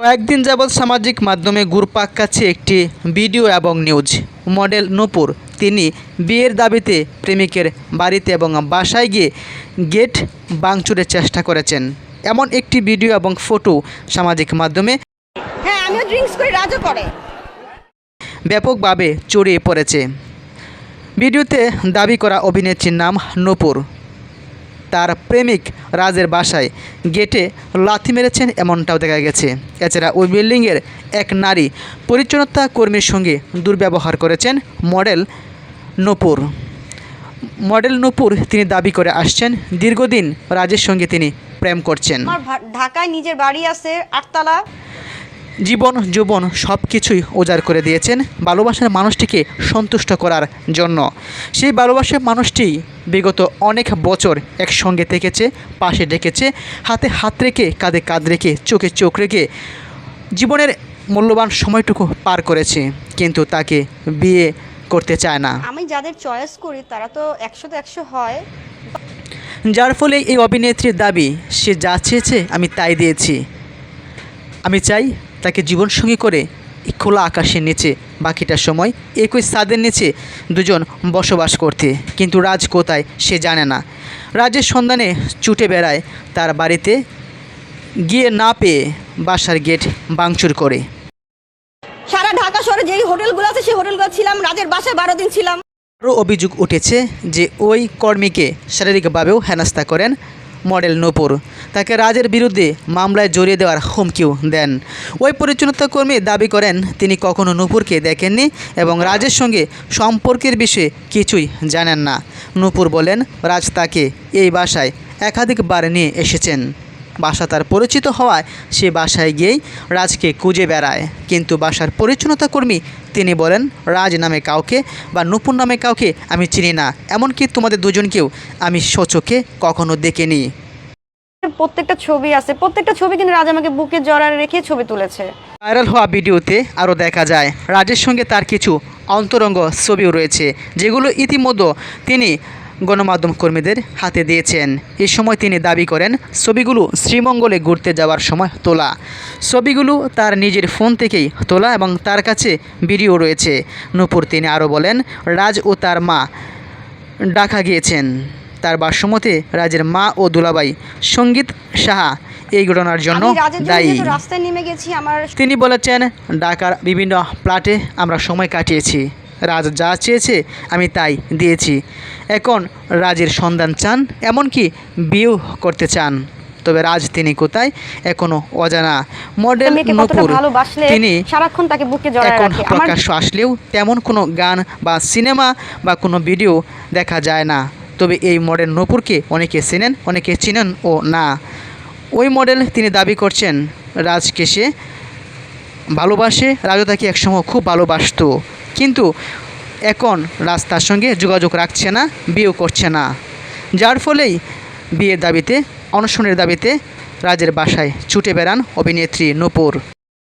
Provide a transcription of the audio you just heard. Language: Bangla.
কয়েকদিন যাবৎ সামাজিক মাধ্যমে ঘুরপাক কাছে একটি ভিডিও এবং নিউজ। মডেল নূপুর তিনি বিয়ের দাবিতে প্রেমিকের বাড়িতে এবং বাসায় গিয়ে গেট বাংচুরের চেষ্টা করেছেন। এমন একটি ভিডিও এবং ফটো সামাজিক মাধ্যমে হ্যাঁ আমিও ড্রিঙ্কস করি রাজও করে। ব্যাপকভাবে চড়িয়ে পড়েছে। ভিডিওতে দাবি করা অভিনেত্রীর নাম নূপুর। তার প্রেমিক রাজের বাসায়। গেটে লাথি মেরেছেন এমনটাও দেখা গেছে। এছাড়া ওই বিল্ডিংয়ের এক নারী পরিচ্ছন্নতা কর্মীর সঙ্গে দুর্ব্যবহার করেছেন মডেল নপুর। মডেল নপুর তিনি দাবি করে আসছেন, দীর্ঘদিন রাজের সঙ্গে তিনি প্রেম করছেন। ঢাকায় নিজের বাড়ি আছে, আটতলা। জীবন যৌবন সব কিছুই উজাড় করে দিয়েছেন ভালোবাসার মানুষটিকে সন্তুষ্ট করার জন্য। সেই ভালোবাসার মানুষটি বিগত অনেক বছর একসঙ্গে থেকেছে পাশে ডেকেছে হাতে হাত রেখে কাঁধে কাঁধ রেখে চোখে চোখ রেখে জীবনের মূল্যবান সময়টুকু পার করেছে কিন্তু তাকে বিয়ে করতে চায় না। আমি যাদের চয়েস করি তারা তো একশো তো একশো হয়। যার ফলে এই অভিনেত্রীর দাবি সে যা চেয়েছে আমি তাই দিয়েছি। আমি চাই তাকে জীবনসঙ্গী করে খোলা আকাশের নিচে বাকিটা সময় একই ছাদের নিচে দুজন বসবাস করতে। কিন্তু রাজ কোথায় সে জানে না। রাজের সন্ধানে ছুটে বেড়ায় তার বাড়িতে গিয়ে না পেয়ে বাসার গেট ভাঙচুর করে। সারা ঢাকা শহরে যেই হোটেলগুলো আছে সেই হোটেলগুলো ছিলাম রাজের বাসায় বারো দিন ছিলাম। আরও অভিযোগ উঠেছে যে ওই কর্মীকে শারীরিকভাবেও হেনস্থা করেন মডেল নূপুর। তাকে রাজের বিরুদ্ধে মামলায় জড়িয়ে দেওয়ার হুমকিও দেন। ওই পরিচ্ছন্নতা কর্মী দাবি করেন, তিনি কখনো নূপুরকে দেখেননি এবং রাজের সঙ্গে সম্পর্কের বিষয়ে কিছুই জানেন না। নূপুর বলেন, রাজ তাকে এই বাসায় একাধিকবার নিয়ে এসেছেন। বাসা তার পরিচিত হওয়ায় সে বাসায় গিয়েই রাজকে খুঁজে বেড়ায়। কিন্তু বাসার পরিচ্ছন্নতা কর্মী তিনি বলেন রাজ নামে কাউকে বা নূপুর নামে কাউকে আমি চিনি না। এমনকি তোমাদের দুজনকেও আমি সচোখে কখনো দেখিনি। প্রত্যেকটা ছবি আছে। প্রত্যেকটা ছবি কিন্তু রাজ আমাকে বুকে জড়ায় রেখে ছবি তুলেছে। ভাইরাল হওয়া ভিডিওতে আরও দেখা যায় রাজের সঙ্গে তার কিছু অন্তরঙ্গ ছবিও রয়েছে যেগুলো ইতিমধ্যে তিনি গণমাধ্যম কর্মীদের হাতে দিয়েছেন। এ সময় তিনি দাবি করেন ছবিগুলো শ্রীমঙ্গলে ঘুরতে যাওয়ার সময় তোলা। ছবিগুলো তার নিজের ফোন থেকেই তোলা এবং তার কাছে ভিডিও রয়েছে। নূপুর তিনি আরও বলেন রাজ ও তার মা ডাকা গিয়েছেন। তার ভাষ্যমতে রাজের মা ও দুলাবাই সংগীত সাহা এই ঘটনার জন্য দায়ী। রাস্তায় নেমে গেছি আমার তিনি বলেছেন ঢাকার বিভিন্ন প্লাটে আমরা সময় কাটিয়েছি। রাজ যা চেয়েছে আমি তাই দিয়েছি। এখন রাজের সন্ধান চান এমনকি বিয়েও করতে চান। তবে রাজ তিনি কোথায় এখনও অজানা। মডেল নূপুর তিনি সারাক্ষণ তাকে বুকে জড়ায় এখন প্রকাশ্য আসলেও তেমন কোনো গান বা সিনেমা বা কোনো ভিডিও দেখা যায় না। তবে এই মডেল নূপুরকে অনেকে চেনেন অনেকে চিনেন ও না। ওই মডেল তিনি দাবি করছেন রাজকে সে ভালোবাসে রাজা তাকে একসময় খুব ভালোবাসত। কিন্তু এখন রাজ তার সঙ্গে যোগাযোগ রাখছে না, বিয়েও করছে না। যার ফলেই বিয়ের দাবিতে, অনশনের দাবিতে রাজের বাসায় ছুটে বেড়ান অভিনেত্রী নূপুর।